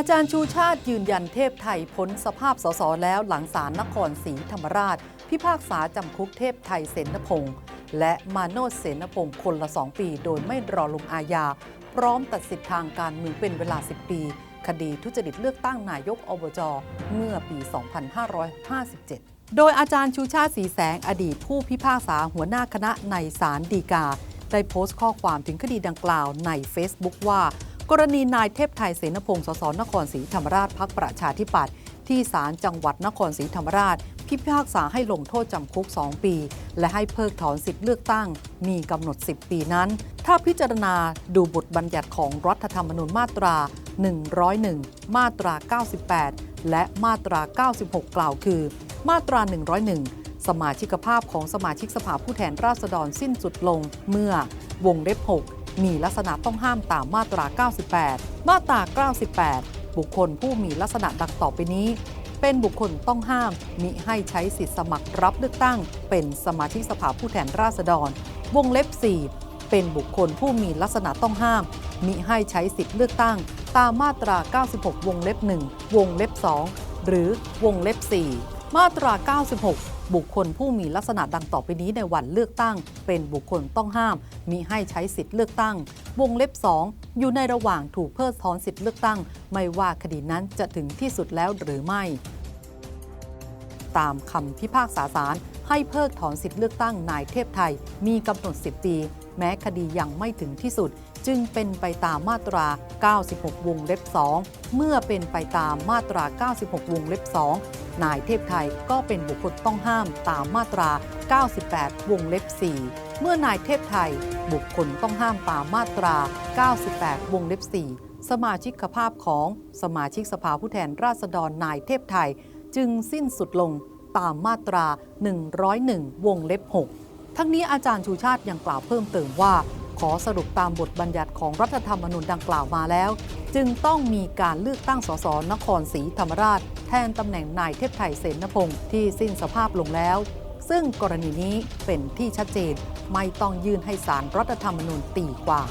อาจารย์ชูชาติยืนยันเทพไทยพ้นสภาพสสแล้วหลังศาลนครศรีธรรมราช พิพากษาจำคุกเทพไทยเสนพงศ์และมาโนดเสนพงศ์คนละ 2 ปี โดยไม่รอลงอาญา พร้อมตัดสิทธิทางการเมืองเป็นเวลา 10 ปี คดีทุจริตเลือกตั้งนายกอบจเมื่อปี 2557 โดยอาจารย์ชูชาติสีแสงอดีตผู้พิพากษาหัวหน้าคณะในศาลฎีกา ได้โพสต์ข้อความถึงคดีดังกล่าวใน Facebook ว่า กรณีนายเทพไทยเสนพงศ์สสนครศรีธรรมราชพักประชาธิปัตย์ที่ศาลจังหวัดนครศรีธรรมราช พิพากษาให้ลงโทษจำคุก 2 ปี และให้เพิกถอนสิทธิเลือกตั้ง มีกำหนด 10 ปีนั้น ถ้าพิจารณาดูบทบัญญัติของรัฐธรรมนูญมาตรา 101 มาตรา 98 และมาตรา 96 กล่าวคือ มาตรา 101 สมาชิกภาพของสมาชิกสภาผู้แทนราษฎรสิ้นสุดลงเมื่อวงเล็บ6 มีลักษณะต้องห้ามตามมาตรา 98 มาตรา 98 บุคคลผู้มีลักษณะดังต่อไปนี้ เป็นบุคคลต้องห้ามมิให้ใช้สิทธิสมัครรับเลือกตั้ง เป็นสมาชิกสภาผู้แทนราษฎร วงเล็บ 4 เป็นบุคคลผู้มีลักษณะต้องห้ามมิให้ใช้สิทธิเลือกตั้ง ตามมาตรา 96 วงเล็บ 1 วงเล็บ 2 หรือวงเล็บ 4 มาตรา 96 บุคคลผู้มีลักษณะดังต่อไปนี้ในวันเลือกตั้ง เป็นบุคคลต้องห้าม มิให้ใช้สิทธิเลือกตั้ง วงเล็บ 2 อยู่ในระหว่างถูกเพิกถอนสิทธิเลือกตั้ง ไม่ว่าคดีนั้นจะถึงที่สุดแล้วหรือไม่ ตามคำพิพากษาศาลให้เพิกถอนสิทธิเลือกตั้งนายเทพไทย มีกำหนด 10 ปี แม้คดียังไม่ถึงที่สุด จึงเป็นไปตามมาตรา 96 วงเล็บ 2 เมื่อเป็นไปตามมาตรา 96 วงเล็บ 2 นายเทพไทยก็เป็นบุคคลต้องห้ามตามมาตรา 98 วงเล็บ 4 เมื่อนายเทพไทย บุคคลต้องห้ามตามมาตรา 98 วงเล็บ 4 สมาชิกภาพของสมาชิกสภาผู้แทนราษฎรนายเทพไทย จึงสิ้นสุดลงตามมาตรา 101 วงเล็บ 6 ทั้งนี้อาจารย์ชูชาติยังกล่าวเพิ่มเติมว่า ขอสรุปตามบทบัญญัติของรัฐธรรมนูญดังกล่าวมาแล้ว จึงต้องมีการเลือกตั้งสสนครศรีธรรมราช แทนตำแหน่งนายเทพไทยเสนพงศ์ที่สิ้นสภาพลงแล้ว ซึ่งกรณีนี้เป็นที่ชัดเจนไม่ต้องยื่นให้สารรัฐธรรมนูญตีความ